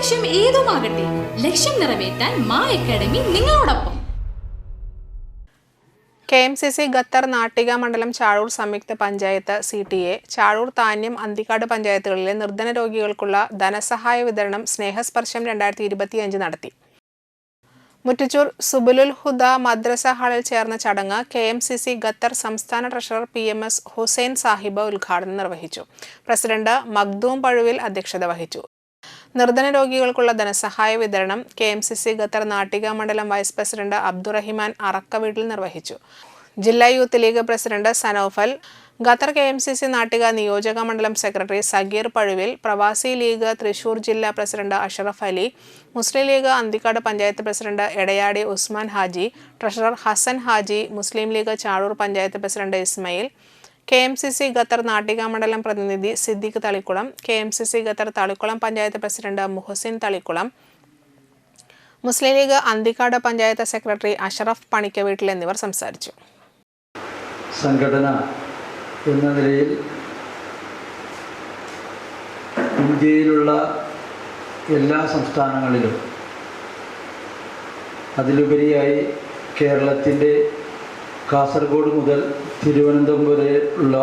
ലക്ഷ്യം ഏതുമാകട്ടെ ലക്ഷ്യം നിറവേറ്റാൻ മാ അക്കാഡമി നിങ്ങളോടൊപ്പം. K M C C Qatar Nattika മണ്ഡലം ചാഴൂർ സംയുക്ത panchayat C T A Chazhoor Thanyam Anthikkad പഞ്ചായത്തുകളിലെ നിർധന രോഗികൾക്കുള്ള ധനസഹായ വിതരണം സ്നേഹസ്പർശം രണ്ടായിരത്തി ഇരുപത്തിയഞ്ച് നടത്തി. മുറ്റച്ചൂർ സുബുലുൽ ഹുദ മദ്രസ ഹാളിൽ ചേർന്ന ചടങ്ങ് K M C C Qatar സംസ്ഥാന treasurer P M S Hussain Sahib ഉദ്ഘാടനം നിർവഹിച്ചു. പ്രസിഡന്റ് മഖ്ദൂം പഴുവിൽ അധ്യക്ഷത വഹിച്ചു. നിർധന രോഗികൾക്കുള്ള ധനസഹായ വിതരണം K M C C Qatar Nattika മണ്ഡലം വൈസ് പ്രസിഡന്റ് അബ്ദുറഹിമാൻ അറക്ക വീട്ടിൽ നിർവഹിച്ചു. ജില്ലാ youth league president Sanofal Qatar K M C C Nattika നിയോജക മണ്ഡലം സെക്രട്ടറി സഗീർ പഴുവിൽ പ്രവാസി ലീഗ് തൃശൂർ ജില്ലാ president Asharaf Ali Muslim League Anthikkad panchayat president Edayadi Usman Haji treasurer Hasan Haji Muslim League Chazhoor panchayat president Ismail K M C C Qatar Nattika മണ്ഡലം പ്രതിനിധി Siddique Thalikulam K M C C Qatar Thalikulam panchayat president Muhasin Thalikulam Muslim League Anthikkad panchayat secretary Asharaf Panikka വീട്ടിൽ എന്നിവർ സംസാരിച്ചു. സംഘടന എന്ന നിലയിൽ ഇന്ത്യയിലുള്ള എല്ലാ സംസ്ഥാനങ്ങളിലും അതിലുപരിയായി കേരളത്തിന്റെ കാസർഗോഡ് മുതൽ തിരുവനന്തപുരം വരെ ഉള്ള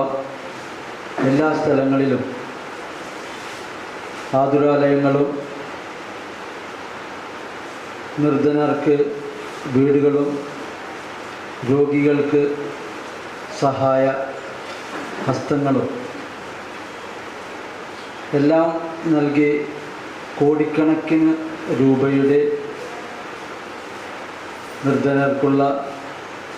എല്ലാ സ്ഥലങ്ങളിലും ആതുരാലയങ്ങളും നിർധനർക്ക് വീടുകളും രോഗികൾക്ക് സഹായ ഹസ്തങ്ങളും എല്ലാം നൽകി കോടിക്കണക്കിന് രൂപയുടെ നിർധനർക്കുള്ള